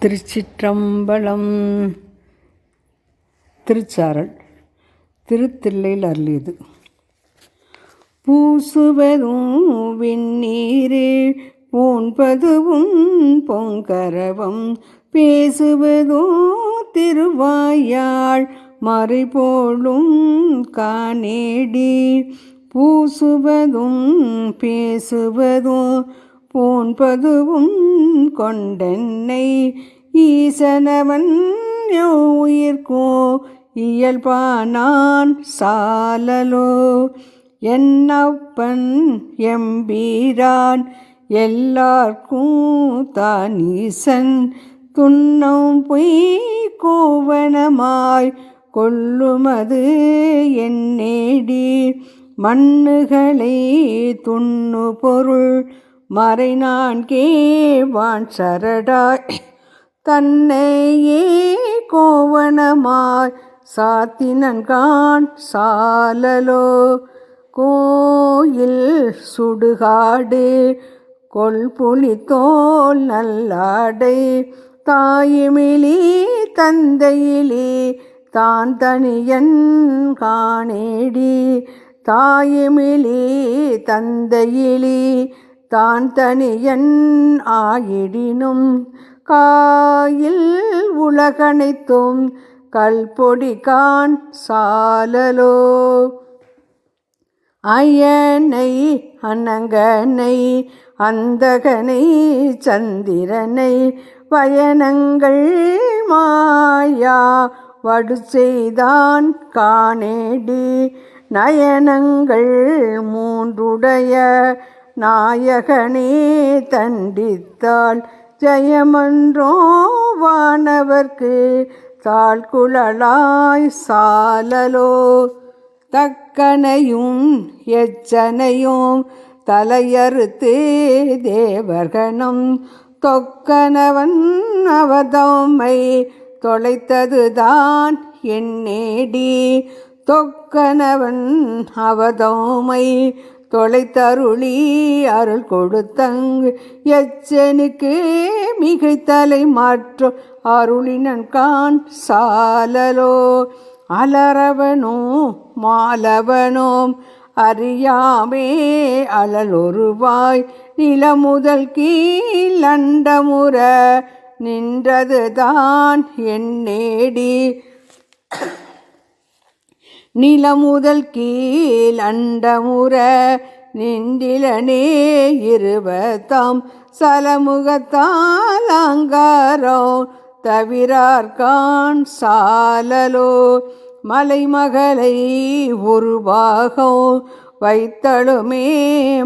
திருச்சிற்றம்பலம். திருச்சாரல். திருத்தில்லையில் அருளியது. பூசுவதும் விண்ணீரே பூண்பதுவும் பொங்கரவம். பேசுவதோ திருவாயாள் மறைபோலும் காணேடி. பூசுவதும் பேசுவதும் பூண்பதுவும் கொண்டென்னை. ஈசனவன் உயிர்கோ இயல்பானான் சாலலோ. என்னப்பன் எம்பீரான் எல்லார்க்கும் தான் ஈசன் துண்ணம் பொய் கோவனமாய் கொள்ளுமது என்னேடி. மண்ணுகளை துண்ணு பொருள் மறை நான்கே வான் சரடாய். தன்னையே கோவனமாய் சாத்தினன்கான் சாலலோ. கோயில் சுடுகாடு கொள்புலி தோல் நல்லாடை. தாயுமிலி தந்தையிலே தான் தனியன் காணேடி. தாயுமிலி தந்தையிலே தான் தனியன் ஆயிடினும் காயில் உலகனைத்தும் கல்பொடி கான் சாலலோ. அயனை அனங்கனை அந்தகனை சந்திரனை பயணங்கள் மாயா வடு செய்தான் காணேடி. நயனங்கள் மூன்றுடைய நாயகனே தண்டித்தாள். ஜெயமன்றோ வானவர்க்கு தாழ்குழலாய் சாலலோ. தக்கனையும் எச்சனையும் தலையறுத்து தேவர்கணம். தொக்கனவன் அவதோமை தொலைத்ததுதான் என்னேடி தொக்கனவன் அவதோமை தொலைத்தருளி அருள் கொடுத்தங்கு. எச்சனுக்கு மிகைத்தலை மாற்றம். அருளினன் கான் சாலலோ. அலரவனோ மாலவனோம் அறியாமே அழலொருவாய் நிலமுதல் கீழ் நின்றதுதான் நின்றதுதான் என்னேடி நிலமுதல் கீழ் அண்டமுற நின்றிலனே இருபத்தாம் சலமுகத்தால் அங்காரோ தவிரார்கான் சாலலோ மலைமகளை உருவாகோ வைத்தழுமே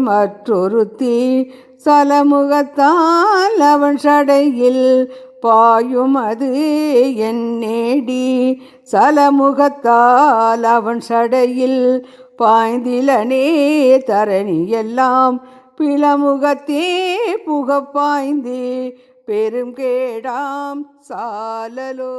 மற்றொருத்தி சலமுகத்தால் அவன் சடையில் பாயும் அது என் நேடி. சலமுகத்தால் அவன் சடையில் பாய்ந்திலனே தரணி எல்லாம். பிளமுகத்தே புக பாய்ந்து பெரும் கேடாம் சாலலோ.